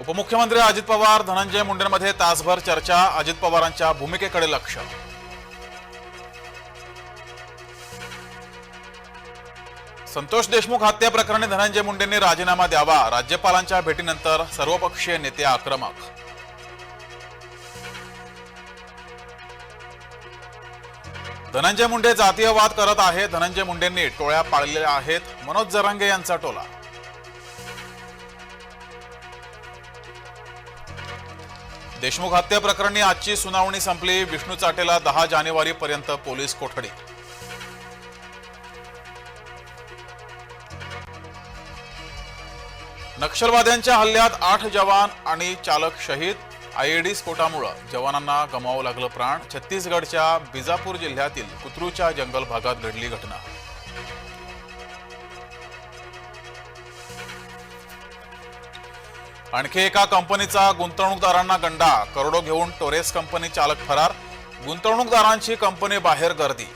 उपमुख्यमंत्री अजित पवार धनंजय मुंडेंमध्ये तासभर चर्चा अजित पवारांच्या भूमिकेकडे लक्ष. संतोष देशमुख हत्या प्रकरणी धनंजय मुंडेंनी राजीनामा द्यावा राज्यपालांच्या भेटीनंतर सर्वपक्षीय नेते आक्रमक. धनंजय मुंडे जातीयवाद करत आहेत धनंजय मुंडेंनी टोळ्या पाळलेल्या आहेत मनोज जरांगे यांचा टोला. देशमुख हत्या प्रकरणी आजची सुनावणी संपली. विष्णू चाटेला दहा जानेवारी पर्यंत पोलीस कोठडी. नक्षलवाद्यांच्या हल्ल्यात आठ जवान आणि चालक शहीद. आयईडी स्फोटामुळं जवानांना गमावं लागलं प्राण. छत्तीसगडच्या बिजापूर जिल्ह्यातील कुत्रूच्या जंगल भागात घडली घटना. आणखी एका कंपनीचा गुंतवणूकदारांना गंडा करोडो घेऊन टोरेस कंपनी चालक फरार गुंतवणूकदारांची कंपनी बाहेर गर्दी.